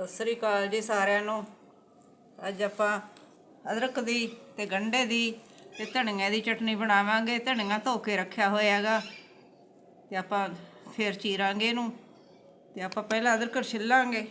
ਸਤਿ ਸ੍ਰੀ ਅਕਾਲ ਜੀ ਸਾਰਿਆਂ ਨੂੰ। ਅੱਜ ਆਪਾਂ ਅਦਰਕ ਦੀ ਤੇ ਗੰਢੇ ਦੀ ਤੇ ਧਨੀਏ ਦੀ ਚਟਨੀ ਬਣਾਵਾਂਗੇ। ਧਨੀਆ ਧੋ ਕੇ ਰੱਖਿਆ ਹੋਇਆ ਹੈਗਾ ਤੇ ਆਪਾਂ ਫਿਰ ਚੀਰਾਂਗੇ ਇਹਨੂੰ। ਤੇ ਆਪਾਂ ਪਹਿਲਾਂ ਅਦਰਕ ਛਿੱਲਾਂਗੇ।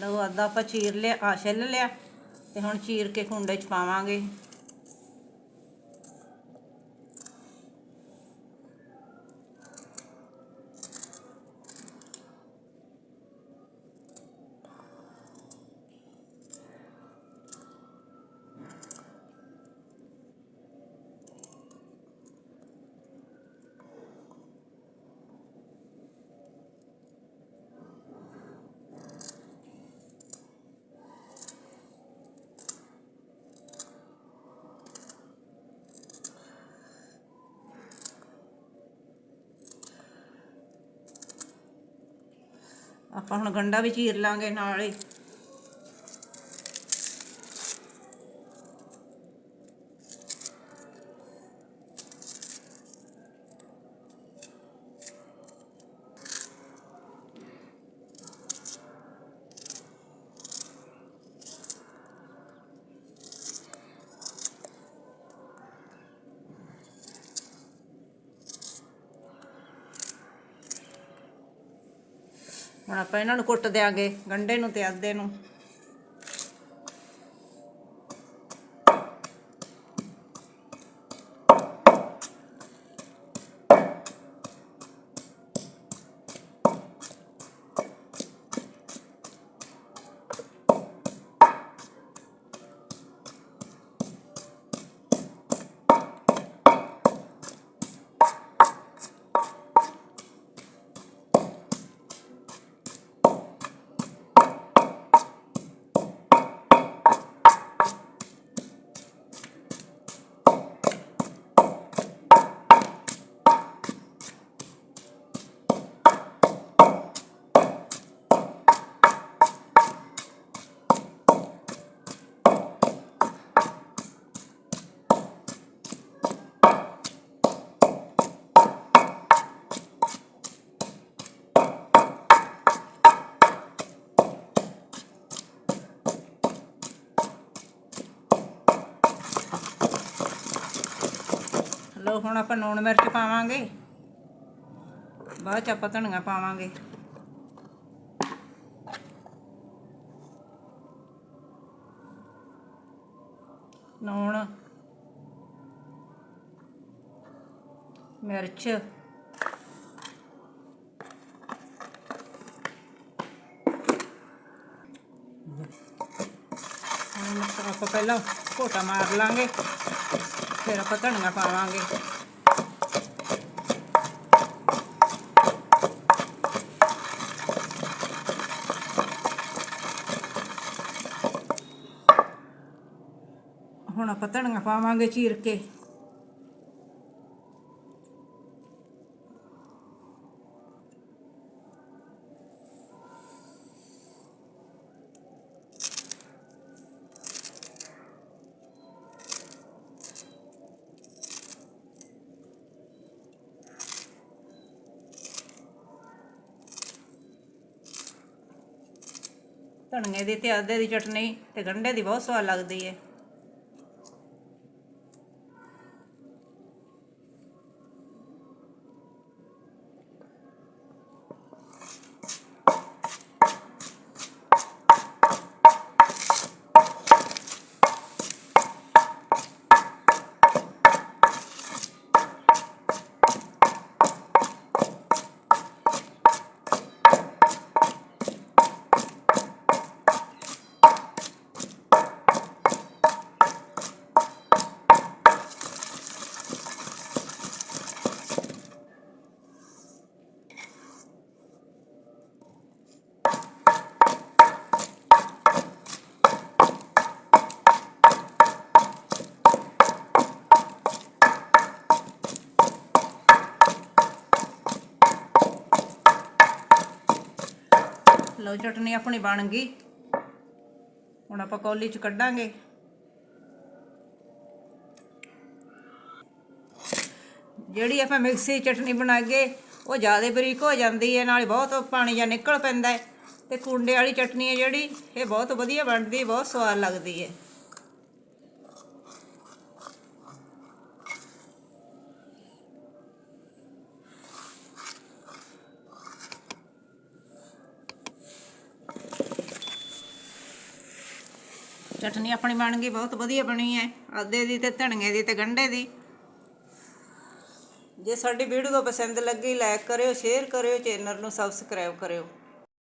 ਲਓ ਅੱਧਾ ਆਪਾਂ ਚੀਰ ਲਿਆ ਆ ਛਿੱਲ ਲਿਆ ਤੇ ਹੁਣ ਚੀਰ ਕੇ ਕੁੰਡੇ 'ਚ ਪਾਵਾਂਗੇ। ਆਪਾਂ ਹੁਣ ਗੰਡਾ ਵੀ ਚੀਰ ਲਾਂਗੇ ਨਾਲ ਹੀ। ਹੁਣ ਆਪਾਂ ਇਹਨਾਂ ਨੂੰ ਕੁੱਟ ਦਿਆਂਗੇ ਗੰਡੇ ਨੂੰ ਤੇ ਅੱਧੇ ਨੂੰ। ਲਓ, ਹੁਣ ਆਪਾਂ ਲੂਣ ਮਿਰਚ ਪਾਵਾਂਗੇ। ਬਾਅਦ ਚ ਆਪਾਂ ਧਨੀਆ ਪਾਵਾਂਗੇ। ਲੂਣ ਮਿਰਚ। ਹੁਣ ਆਪਾਂ ਪਹਿਲਾਂ ਘੋਟਾ ਮਾਰ ਲਾਂਗੇ। ਫਿਰ ਆਪਾਂ ਧਨੀਆ ਪਾਵਾਂਗੇ। ਹੁਣ ਆਪਾਂ ਧਨੀਆ ਪਾਵਾਂਗੇ ਚੀਰ ਕੇ। ਧਨੀਏ ਦੀ ਤੇ ਆਦੇ ਦੀ ਚਟਨੀ ਤੇ ਗੰਢੇ ਦੀ ਬਹੁਤ ਸਵਾਦ ਲੱਗਦੀ ਹੈ ਚਟਨੀ ਆਪਣੀ ਬਣ ਗਈ। ਹੁਣ ਆਪਾਂ ਕੌਲੀ ਚ ਕੱਢਾਂਗੇ। ਜਿਹੜੀ ਆਪਾਂ ਮਿਕਸੀ ਚਟਨੀ ਬਣਾ ਉਹ ਜ਼ਿਆਦਾ ਬਰੀਕ ਹੋ ਜਾਂਦੀ ਹੈ, ਨਾਲੇ ਬਹੁਤ ਪਾਣੀ ਜਾਂ ਨਿਕਲ ਪੈਂਦਾ ਹੈ। ਤੇ ਕੁੰਡੇ ਵਾਲੀ ਚਟਨੀ ਹੈ ਜਿਹੜੀ, ਇਹ ਬਹੁਤ ਵਧੀਆ ਬਣਦੀ ਹੈ, ਬਹੁਤ ਸਵਾਦ ਲੱਗਦੀ ਹੈ। ਚਟਨੀ ਆਪਣੀ ਬਣ ਗਈ, ਬਹੁਤ ਵਧੀਆ ਬਣੀ ਹੈ ਆਦੇ ਦੀ ਤੇ ਧਨੀਏ ਦੀ ਤੇ ਗੰਢੇ ਦੀ। ਜੇ ਸਾਡੀ ਵੀਡੀਓ ਪਸੰਦ ਲੱਗੀ ਲਾਈਕ ਕਰਿਓ ਸ਼ੇਅਰ ਕਰਿਓ ਚੈਨਲ ਨੂੰ ਸਬਸਕ੍ਰਾਈਬ ਕਰਿਓ।